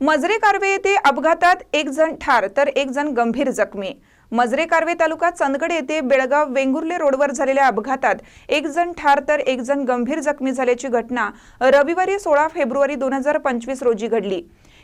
मजरे कारवे येथे अपघातात एक जण ठार तर एक जण गंभीर जखमी. मजरे कारवे तालुका चंदगड येथे बेळगाव वेंगुर्ले रोडवर झालेल्या अपघातात एक जण ठार तर एक जण गंभीर जखमी झाल्याची घटना रविवारी सोळा फेब्रुवारी दोन हजार पंचवीस रोजी घडली.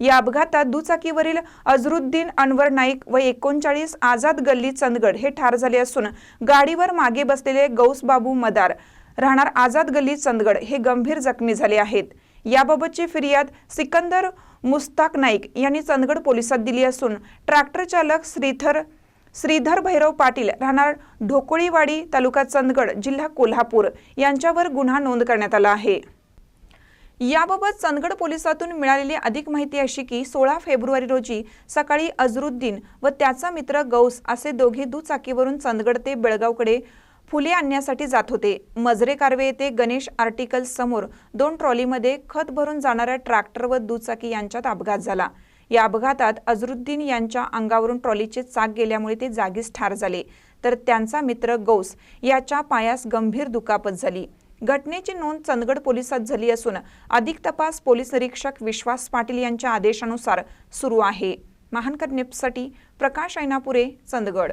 या अपघातात दुचाकीवरील अझरुद्दीन अनवर नाईक व एकोणचाळीस आझाद गल्ली चंदगड हे ठार झाले असून गाडीवर मागे बसलेले गौसबाबू मदार राहणार आझाद गल्ली चंदगड हे गंभीर जखमी झाले आहेत. याबाबतची फिर्याद सिकंदर मुस्ताक नाईक यांनी चंदगड पोलिसात दिली असून ट्रॅक्टर चालक श्रीधर श्रीधर भैरव पाटील राहणार ढोकोळीवाडी तालुका चंदगड जिल्हा कोल्हापूर यांच्यावर गुन्हा नोंद करण्यात आला आहे. याबाबत चंदगड पोलिसातून मिळालेली अधिक माहिती अशी की सोळा फेब्रुवारी रोजी सकाळी अझरुद्दीन व त्याचा मित्र गौस असे दोघे दुचाकीवरून चंदगड ते बेळगावकडे फुले आणण्यासाठी जात होते. मजरे कारवे येथे गणेश आर्टिकल समोर दोन ट्रॉलीमध्ये खत भरून जाणाऱ्या ट्रॅक्टर व दुचाकी यांच्यात अपघात झाला. या अपघातात अझरुद्दीन यांच्या अंगावरून ट्रॉलीचे चाक गेल्यामुळे ते जागीच ठार झाले. तर त्यांचा मित्र गौस याच्या पायास गंभीर दुखापत झाली. घटनेची नोंद चंदगड पोलिसात झाली असून अधिक तपास पोलीस निरीक्षक विश्वास पाटील यांच्या आदेशानुसार सुरू आहे. महानकर निप्ससाठी प्रकाश ऐनापुरे चंदगड.